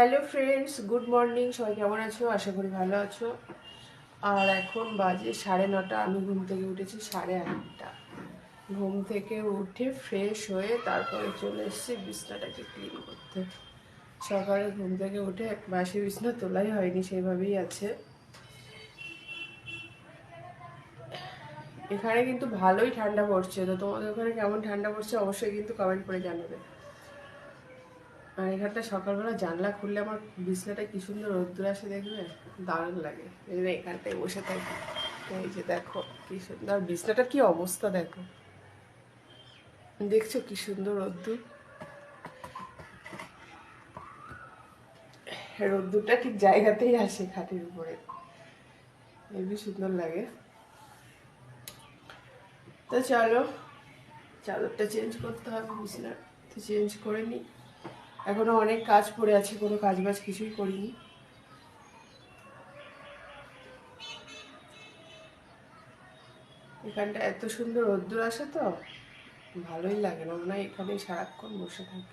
Hello friends good morning সবাই কেমন আছো? আশা করি ভালো আছো। আর এখন বাজে সাড়ে নটা। আমি ঘুম থেকে উঠেছি সাড়ে আটটা। ঘুম থেকে উঠে ফ্রেশ হয়ে তারপরে চলে এসেছি বিছনাটাকে ক্লিন করতে। সকালে ঘুম থেকে উঠে এক বাসি বিছনা তোলাই হয়নি, সেইভাবেই আছে। এখানে কিন্তু ভালোই ঠান্ডা পড়ছে। তো তোমাদের ওখানে কেমন ঠান্ডা পড়ছে অবশ্যই কিন্তু কমেন্ট করে জানাবে। আর এখানটা সকালবেলা জানলা খুললে আমার বিছনাটা কি সুন্দর রোদ্দুর আসে দেখবে? দারুণ লাগে। এখানটায় বসে থাকি। এই যে দেখো, কি সুন্দর। বিছনাটার কি অবস্থা দেখো? দেখছ কি সুন্দর রোদ্দুর? রোদ্দুরটা ঠিক জায়গাতেই আসে খাটের উপরে। হেবি সুন্দর লাগে। তো চলো, চাদরটা চেঞ্জ করতে হবে বিছনা তো চেঞ্জ করে নিই। এখনও অনেক কাজ পড়ে আছে, কোনো কাজ বাজ কিছুই করিনি। এখানটা এত সুন্দর রোদ্দুর আসে তো, ভালোই লাগে না, মনে হয় এখানেই সারাক্ষণ বসে থাকি।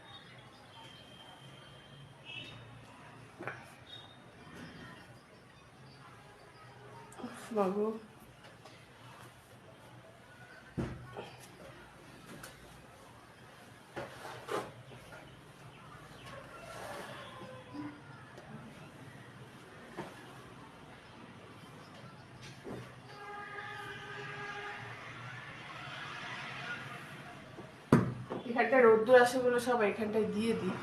বাবু। এখানটা রোদ্দুর আসে বলে সব এখানটায় দিয়ে দিই।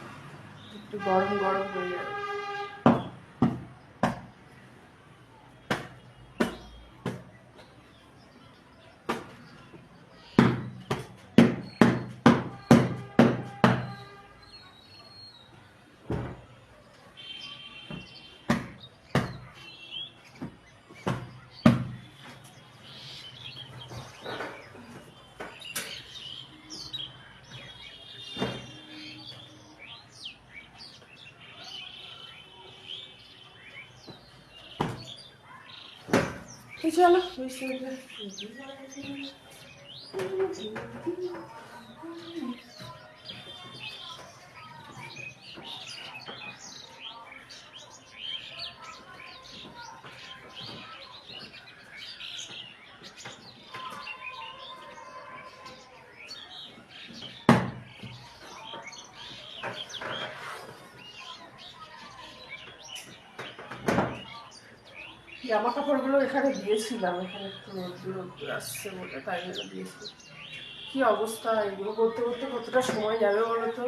একটু গরম গরম হয়ে যাবে। এই চলো জামা কাপড়গুলো এখানে দিয়েছিলাম, এখানে একটু রোদ্দুর আসছে বলে তাই জন্য দিয়েছি। কি অবস্থা, এগুলো করতে করতে কতটা সময় যাবে বলো তো?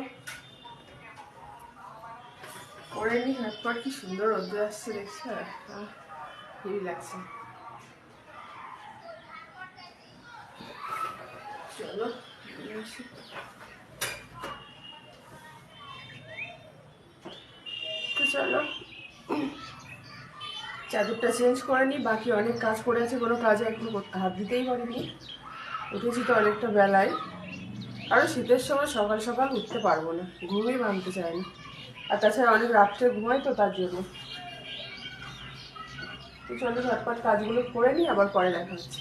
পরে নি হাত পর কি সুন্দর রোদ্দুর আসছে, দেখছ হেভি লাগছে। চলো চলো। চাদরটা চেঞ্জ করে নিই বাকি অনেক কাজ পড়ে আছে, কোনো কাজে এখনও হাত দিতেই পারিনি। উঠেছি তো অনেকটা বেলায়। আরও শীতের সময় সকাল সকাল উঠতে পারব না, ঘুমই ভাঙতে চাই না। আর তাছাড়া অনেক রাত্রে ঘুমাই তো তার জন্য। তো চলো ঝটপট কাজগুলো করে নিই, আবার পরে দেখা হচ্ছে।